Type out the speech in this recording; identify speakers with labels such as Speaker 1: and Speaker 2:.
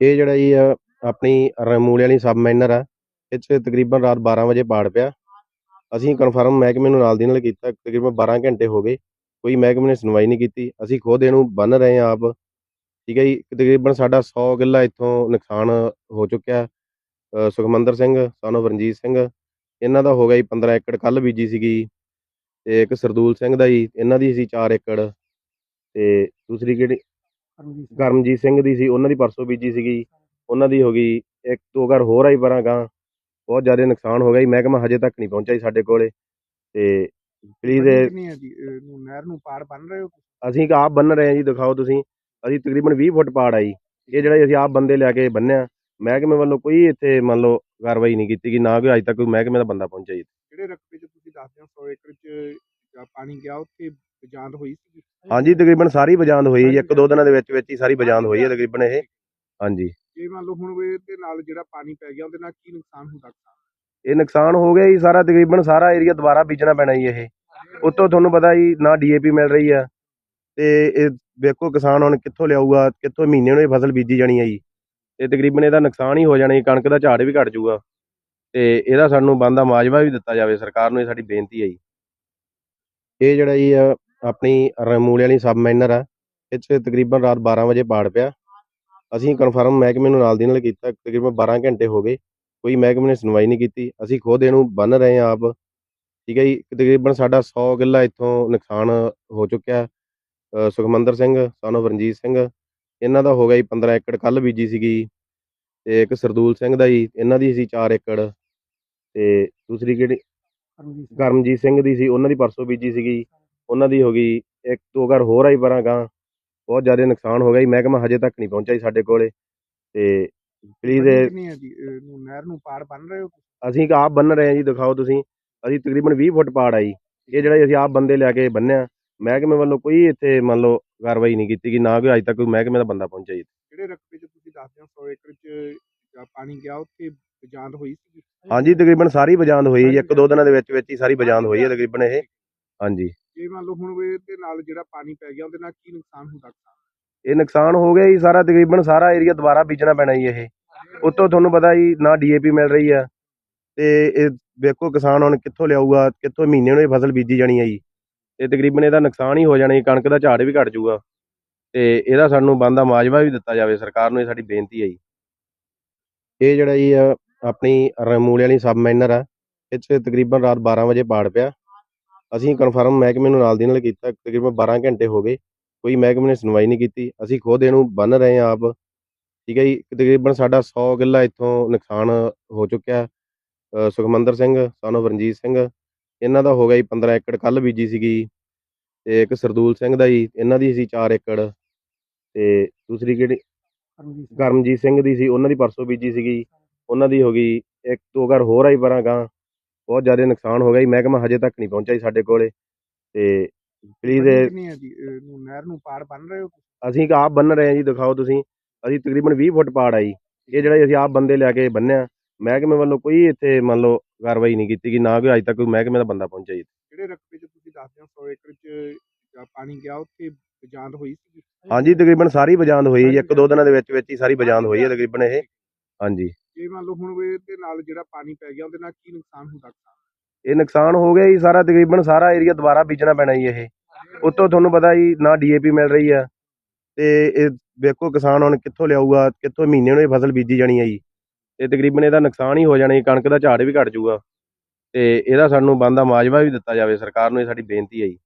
Speaker 1: ਇਹ ਜਿਹੜਾ ਜੀ ਆ, ਆਪਣੀ ਰਮੂਲੇ ਵਾਲੀ ਸਬ ਮਾਈਨਰ ਆ ਇਹ 'ਚ ਤਕਰੀਬਨ ਰਾਤ 12 ਵਜੇ ਪਾੜ ਪਿਆ। ਅਸੀਂ ਕਨਫਰਮ ਮਹਿਕਮੇ ਨੂੰ ਨਾਲ ਦੀ ਨਾਲ ਕੀਤਾ ਤਕਰੀਬਨ 12 ਘੰਟੇ ਹੋ ਗਏ। ਕੋਈ ਮਹਿਕਮੇ ਨੇ ਸੁਣਵਾਈ ਨਹੀਂ ਕੀਤੀ। ਅਸੀਂ ਖੁਦ ਇਹਨੂੰ ਬੰਨ ਰਹੇ ਹਾਂ ਆਪ। ਠੀਕ ਹੈ ਜੀ ਤਕਰੀਬਨ ਸਾਡਾ 100 ਕਿੱਲਾ ਇੱਥੋਂ ਨੁਕਸਾਨ ਹੋ ਚੁੱਕਿਆ। ਸੁਖਮੰਦਰ ਸਿੰਘ ਸਾਨੂੰ ਰਣਜੀਤ ਸਿੰਘ ਇਹਨਾਂ ਦਾ ਹੋ ਗਿਆ ਜੀ 15 ਏਕੜ ਕੱਲ ਬੀਜੀ ਸੀਗੀ। ਤੇ ਇੱਕ ਸਰਦੂਲ ਸਿੰਘ ਦਾ ਜੀ ਇਹਨਾਂ ਦੀ ਸੀ 4 ਏਕੜ। ਤੇ ਦੂਸਰੀ ਕਿਹੜੀ ਕਰਮਜੀਤ ਸਿੰਘ। ਦੀ ਸੀ ਉਹਨਾਂ ਦੀ ਪਰਸੋਂ ਬੀਜੀ ਸੀਗੀ। ਉਹਨਾਂ ਦੀ ਹੋ ਗਈ ਇੱਕ ਦੋ ਘਰ ਹੋਰ ਆਈ ਪਰਾਂ ਗਾਂ ਬਹੁਤ ਜ਼ਿਆਦਾ ਨੁਕਸਾਨ ਹੋ ਗਿਆ ਜੀ ਮਹਿਕਮਾ ਹਜੇ ਤੱਕ ਨਹੀਂ ਪਹੁੰਚਿਆ ਜੀ ਸਾਡੇ ਕੋਲੇ। ਤੇ ਪਲੀਜ਼
Speaker 2: ਨਹਿਰ ਨੂੰ ਪਾਰ ਬੰਨ ਰਹੇ ਹੋ
Speaker 1: ਅਸੀਂ ਆਪ ਬੰਨ ਰਹੇ ਹਾਂ ਜੀ ਦਿਖਾਓ ਤੁਸੀਂ। ਅਸੀਂ ਤਕਰੀਬਨ 20 ਫੁੱਟ ਪਾੜ ਆ ਜੀ ਇਹ ਜਿਹੜਾ ਅਸੀਂ ਆਪ ਬੰਦੇ ਲਿਆ ਕੇ ਬੰਨਿਆ ਮਹਿਕਮੇ ਵੱਲੋਂ ਕੋਈ ਇੱਥੇ ਮੰਨ ਲਓ ਕਾਰਵਾਈ ਨਹੀਂ ਕੀਤੀ ਗਈ ਨਾ ਕੋਈ ਅਜੇ ਤੱਕ ਕੋਈ ਮਹਿਕਮੇ ਦਾ ਬੰਦਾ ਪਹੁੰਚਿਆ ਜੀ
Speaker 2: ਜਿਹੜੇ ਰਕਬੇ 'ਚ ਤੁਸੀਂ ਦੱਸਦੇ ਹੋ? 100 ਏਕੜ 'ਚ ਪਾਣੀ ਗਿਆ ਉੱਥੇ ਜਾਂਦ ਹੋਈ ਸੀ
Speaker 1: ਹਾਂਜੀ ਤਕਰੀਬਨ ਸਾਰੀ ਬਜਾਂਦ ਹੋਈ ਹੈ ਜੀ ਇੱਕ ਦੋ ਦਿਨਾਂ ਦੇ ਵਿੱਚ ਵਿੱਚ ਹੀ ਸਾਰੀ ਬਜਾਂਦ ਹੋਈ ਹੈ ਤਕਰੀਬਨ ਇਹ। ਹਾਂਜੀ।
Speaker 2: ਜੇ ਮੰਨ ਲਓ ਹੁਣ ਇਹਦੇ ਨਾਲ ਜਿਹੜਾ ਪਾਣੀ ਪੈ ਗਿਆ ਉਹਦੇ ਨਾਲ ਕੀ ਨੁਕਸਾਨ ਹੁੰਦਾ ਕਿਸਾਨ
Speaker 1: ਇਹ ਨੁਕਸਾਨ ਹੋ ਗਿਆ ਜੀ ਸਾਰਾ ਤਕਰੀਬਨ ਸਾਰਾ ਏਰੀਆ ਦੁਬਾਰਾ ਬੀਜਣਾ ਪੈਣਾ ਜੀ ਇਹ। ਉੱਤੋਂ ਤੁਹਾਨੂੰ ਪਤਾ ਜੀ ਨਾ ਡੀਏਪੀ ਮਿਲ ਰਹੀ ਆ ਤੇ ਇਹ ਵੇਖੋ ਕਿਸਾਨ ਹੁਣ ਕਿੱਥੋਂ ਲਿਆਊਗਾ ਕਿੱਥੋਂ ਮਹੀਨੇ ਨੂੰ ਇਹ ਫਸਲ ਬੀਜੀ ਜਾਣੀ ਆ ਜੀ। ਤੇ ਤਕਰੀਬਨ ਇਹਦਾ ਨੁਕਸਾਨ ਹੀ ਹੋ ਜਾਣਾ ਜੀ ਕਣਕ ਦਾ ਝਾੜ ਵੀ ਘਟ ਜਾਊਗਾ। ਤੇ ਇਹਦਾ ਸਾਨੂੰ ਬੰਦਾ ਮਾਜਵਾ ਵੀ ਦਿੱਤਾ ਜਾਵੇ ਸਰਕਾਰ ਨੂੰ ਇਹ ਸਾਡੀ ਬੇਨਤੀ ਹੈ ਜੀ। ਇਹ ਜਿਹੜਾ ਜੀ ਆ, ਆਪਣੀ ਰਮੂਲੇ ਵਾਲੀ ਸਬ ਮਾਈਨਰ ਆ। ਇਹ 'ਚ ਤਕਰੀਬਨ ਰਾਤ 12 ਵਜੇ ਪਾੜ ਪਿਆ। ਅਸੀਂ ਕਨਫਰਮ ਮਹਿਕਮੇ ਨੂੰ ਨਾਲ ਦੀ ਨਾਲ ਕੀਤਾ। ਤਕਰੀਬਨ 12 ਘੰਟੇ ਹੋ ਗਏ। ਕੋਈ ਮਹਿਕਮੇ ਨੇ ਸੁਣਵਾਈ ਨਹੀਂ ਕੀਤੀ। ਅਸੀਂ ਖੁਦ ਇਹਨੂੰ ਬੰਨ ਰਹੇ ਹਾਂ ਆਪ। ਠੀਕ ਹੈ ਜੀ? ਤਕਰੀਬਨ ਸਾਡਾ 100 ਕਿੱਲਾ ਇੱਥੋਂ ਨੁਕਸਾਨ ਹੋ ਚੁੱਕਿਆ। ਸੁਖਮੰਦਰ ਸਿੰਘ ਸਾਨੂੰ ਰਣਜੀਤ ਸਿੰਘ ਇਹਨਾਂ ਦਾ ਹੋ ਗਿਆ ਜੀ 15 ਏਕੜ। ਕੱਲ ਬੀਜੀ ਸੀਗੀ। ਤੇ ਇੱਕ ਸਰਦੂਲ ਸਿੰਘ ਦਾ ਜੀ। ਇਹਨਾਂ ਦੀ ਸੀ 4 ਏਕੜ। ਤੇ ਦੂਸਰੀ ਕਿਹੜੀ? ਕਰਮਜੀਤ ਸਿੰਘ ਦੀ ਸੀ। ਉਹਨਾਂ ਦੀ ਪਰਸੋਂ ਬੀਜੀ ਸੀਗੀ। ਉਹਨਾਂ ਦੀ ਹੋ ਗਈ ਇੱਕ ਦੋ ਘਰ ਹੋਰ ਆਈ ਪਰਾਂ ਗਾਂ ਬਹੁਤ ਜ਼ਿਆਦਾ ਨੁਕਸਾਨ ਹੋ ਗਿਆ ਜੀ ਮਹਿਕਮਾ ਹਜੇ ਤੱਕ ਨਹੀਂ ਪਹੁੰਚਿਆ ਜੀ ਸਾਡੇ ਕੋਲੇ ਤੇ ਪਲੀਜ਼
Speaker 2: ਕਿੰਨੀ ਹੈ ਜੀ? ਇਹਨੂੰ ਨਹਿਰ ਨੂੰ ਪਾਰ ਬੰਨ ਰਹੇ ਹੋ
Speaker 1: ਅਸੀਂ ਇੱਕ ਆਪ ਬੰਨ ਰਹੇ ਹਾਂ ਜੀ ਦਿਖਾਓ ਤੁਸੀਂ ਅਸੀਂ ਤਕਰੀਬਨ 20 ਫੁੱਟ ਪਾੜ ਆ ਜੀ ਇਹ ਜਿਹੜਾ ਅਸੀਂ ਆਪ ਬੰਦੇ ਲਿਆ ਕੇ ਬੰਨਿਆ ਮਹਿਕਮੇ ਵੱਲੋਂ ਕੋਈ ਇੱਥੇ ਮੰਨ ਲਓ ਕਾਰਵਾਈ ਨਹੀਂ ਕੀਤੀ ਗਈ ਨਾ ਕੋਈ ਅਜੇ ਤੱਕ ਕੋਈ ਮਹਿਕਮੇ ਦਾ ਬੰਦਾ ਪਹੁੰਚਿਆ ਜੀ।
Speaker 2: ਜਿਹੜੇ ਰਕਬੇ 'ਚ ਤੁਸੀਂ ਦੱਸਦੇ ਹੋ? 100 ਏਕੜ 'ਚ ਜਾਂ ਪਾਣੀ ਗਿਆ ਉੱਥੇ ਜਾਂਦ ਹੋਈ ਸੀ
Speaker 1: ਹਾਂਜੀ ਤਕਰੀਬਨ ਸਾਰੀ ਬਜਾਂਦ ਹੋਈ ਹੈ ਜੀ ਇੱਕ ਦੋ ਦਿਨਾਂ ਦੇ ਵਿੱਚ ਵਿੱਚ ਹੀ ਸਾਰੀ ਬਜਾਂਦ ਹੋਈ ਹੈ ਤਕਰੀਬਨ ਇਹ। ਹਾਂਜੀ।
Speaker 2: ਜੇ ਮੰਨ ਲਓ ਹੁਣ ਇਹਦੇ ਨਾਲ ਜਿਹੜਾ ਪਾਣੀ ਪੈ ਗਿਆ ਉਹਦੇ ਨਾਲ ਕੀ ਨੁਕਸਾਨ ਹੁੰਦਾ ਕਿਸਾਨ
Speaker 1: ਇਹ ਨੁਕਸਾਨ ਹੋ ਗਿਆ ਜੀ ਸਾਰਾ ਤਕਰੀਬਨ ਸਾਰਾ ਏਰੀਆ ਦੁਬਾਰਾ ਬੀਜਣਾ ਪੈਣਾ ਜੀ ਇਹ। ਉੱਤੋਂ ਤੁਹਾਨੂੰ ਪਤਾ ਜੀ ਨਾ ਡੀਏਪੀ ਮਿਲ ਰਹੀ ਆ ਤੇ ਇਹ ਵੇਖੋ ਕਿਸਾਨ ਹੁਣ ਕਿੱਥੋਂ ਲਿਆਊਗਾ ਕਿੱਥੋਂ ਮਹੀਨੇ ਨੂੰ ਇਹ ਫਸਲ ਬੀਜੀ ਜਾਣੀ ਆ ਜੀ। ਤੇ ਤਕਰੀਬਨ ਇਹਦਾ ਨੁਕਸਾਨ ਹੀ ਹੋ ਜਾਣਾ ਜੀ ਕਣਕ ਦਾ ਝਾੜ ਵੀ ਘਟ ਜਾਊਗਾ। ਤੇ ਇਹਦਾ ਸਾਨੂੰ ਬੰਦਾ ਮਾਜਵਾ ਵੀ ਦਿੱਤਾ ਜਾਵੇ ਸਰਕਾਰ ਨੂੰ ਇਹ ਸਾਡੀ ਬੇਨਤੀ ਹੈ ਜੀ। ਇਹ ਜਿਹੜਾ ਜੀ ਆ, ਆਪਣੀ ਰਮੂਲੇ ਵਾਲੀ ਸਬ ਮਾਈਨਰ ਆ ਇੱਥੇ ਤਕਰੀਬਨ ਰਾਤ 12 ਵਜੇ ਪਾੜ ਪਿਆ। ਅਸੀਂ ਕਨਫਰਮ ਮਹਿਕਮੇ ਨੂੰ ਨਾਲ ਦੀ ਨਾਲ ਕੀਤਾ ਤਕਰੀਬਨ 12 ਘੰਟੇ ਹੋ ਗਏ ਕੋਈ ਮਹਿਕਮੇ ਨੇ ਸੁਣਵਾਈ ਨਹੀਂ ਕੀਤੀ ਅਸੀਂ ਖੁਦ ਇਹਨੂੰ ਬੰਨ ਰਹੇ ਹਾਂ ਆਪ ਠੀਕ ਹੈ ਜੀ ਤਕਰੀਬਨ ਸਾਡਾ 100 ਕਿੱਲਾ ਇੱਥੋਂ ਨੁਕਸਾਨ ਹੋ ਚੁੱਕਿਆ ਸੁਖਮੰਦਰ ਸਿੰਘ ਸਾਨੂੰ ਰਣਜੀਤ ਸਿੰਘ ਇਹਨਾਂ ਦਾ ਹੋ ਗਿਆ ਜੀ 15 ਏਕੜ ਕੱਲ ਬੀਜੀ ਸੀਗੀ ਤੇ ਇੱਕ ਸਰਦੂਲ ਸਿੰਘ ਦਾ ਜੀ ਇਹਨਾਂ ਦੀ ਸੀ 4 ਏਕੜ ਤੇ ਦੂਸਰੀ ਕਿਹੜੀ? ਕਰਮਜੀਤ ਸਿੰਘ। ਦੀ ਸੀ ਉਹਨਾਂ ਦੀ ਪਰਸੋਂ ਬੀਜੀ ਸੀਗੀ ਉਹਨਾਂ ਦੀ ਹੋ ਗਈ ਇੱਕ ਦੋ ਘਰ ਹੋਰ ਆਈ ਪਰਾਂ ਗਾਂ ਬਹੁਤ ਜ਼ਿਆਦਾ ਨੁਕਸਾਨ ਹੋ ਗਿਆ ਜੀ ਮਹਿਕਮਾ ਹਜੇ ਤੱਕ ਨਹੀਂ ਪਹੁੰਚਿਆ ਜੀ ਸਾਡੇ ਕੋਲੇ ਤੇ ਪਲੀਜ਼
Speaker 2: ਕਿੰਨੀ ਹੈ ਜੀ? ਇਹਨੂੰ ਨਹਿਰ ਨੂੰ ਪਾਰ ਬੰਨ ਰਹੇ ਹੋ
Speaker 1: ਅਸੀਂ ਇੱਕ ਆਪ ਬੰਨ ਰਹੇ ਹਾਂ ਜੀ ਦਿਖਾਓ ਤੁਸੀਂ। ਅਸੀਂ ਤਕਰੀਬਨ 20 ਫੁੱਟ ਪਾੜ ਆ ਜੀ। ਇਹ ਜਿਹੜਾ ਅਸੀਂ ਆਪ ਬੰਦੇ ਲਿਆ ਕੇ ਬੰਨਿਆ ਮਹਿਕਮੇ ਵੱਲੋਂ ਕੋਈ ਇੱਥੇ ਮੰਨ ਲਓ ਕਾਰਵਾਈ ਨਹੀਂ ਕੀਤੀ ਗਈ ਨਾ ਕੋਈ ਅਜੇ ਤੱਕ ਕੋਈ ਮਹਿਕਮੇ ਦਾ ਬੰਦਾ ਪਹੁੰਚਿਆ ਜੀ।
Speaker 2: ਜਿਹੜੇ ਰਕਬੇ 'ਚ ਤੁਸੀਂ ਦੱਸਦੇ ਹੋ 100 ਏਕੜ 'ਚ ਜਾਂ ਪਾਣੀ ਗਿਆ ਉੱਥੇ ਜਾਂਦ ਹੋਈ ਸੀ?
Speaker 1: ਹਾਂਜੀ ਤਕਰੀਬਨ ਸਾਰੀ ਬਜਾਂਦ ਹੋਈ ਹੈ ਜੀ ਇੱਕ ਦੋ ਦਿਨਾਂ ਦੇ ਵਿੱਚ ਵਿੱਚ ਹੀ ਸਾਰੀ ਬਜਾਂਦ ਹੋਈ ਹੈ ਤਕਰੀਬਨ ਇਹ। ਹਾਂਜੀ।
Speaker 2: ਜੇ ਮੰਨ ਲਓ ਹੁਣ ਇਹਦੇ ਨਾਲ ਜਿਹੜਾ ਪਾਣੀ ਪੈ ਗਿਆ, ਉਹਦੇ ਨਾਲ ਕੀ ਨੁਕਸਾਨ ਹੁੰਦਾ ਕਿਸਾਨ
Speaker 1: ਇਹ ਨੁਕਸਾਨ ਹੋ ਗਿਆ ਜੀ, ਸਾਰਾ ਤਕਰੀਬਨ ਸਾਰਾ ਏਰੀਆ ਦੁਬਾਰਾ ਬੀਜਣਾ ਪੈਣਾ ਜੀ ਇਹ। ਉੱਤੋਂ ਤੁਹਾਨੂੰ ਪਤਾ ਜੀ, ਨਾ ਡੀਏਪੀ ਮਿਲ ਰਹੀ ਆ, ਤੇ ਇਹ ਵੇਖੋ ਕਿਸਾਨ ਹੁਣ ਕਿੱਥੋਂ ਲਿਆਊਗਾ, ਕਿੱਥੋਂ ਮਹੀਨੇ ਨੂੰ ਇਹ ਫਸਲ ਬੀਜੀ ਜਾਣੀ ਆ ਜੀ। ਤੇ ਤਕਰੀਬਨ ਇਹਦਾ ਨੁਕਸਾਨ ਹੀ ਹੋ ਜਾਣਾ ਜੀ, ਕਣਕ ਦਾ ਝਾੜ ਵੀ ਘਟ ਜਾਊਗਾ। ਤੇ ਇਹਦਾ ਸਾਨੂੰ ਬੰਦਾ ਮਾਜਵਾ ਵੀ ਦਿੱਤਾ ਜਾਵੇ, ਸਰਕਾਰ ਨੂੰ ਇਹ ਸਾਡੀ ਬੇਨਤੀ ਹੈ ਜੀ।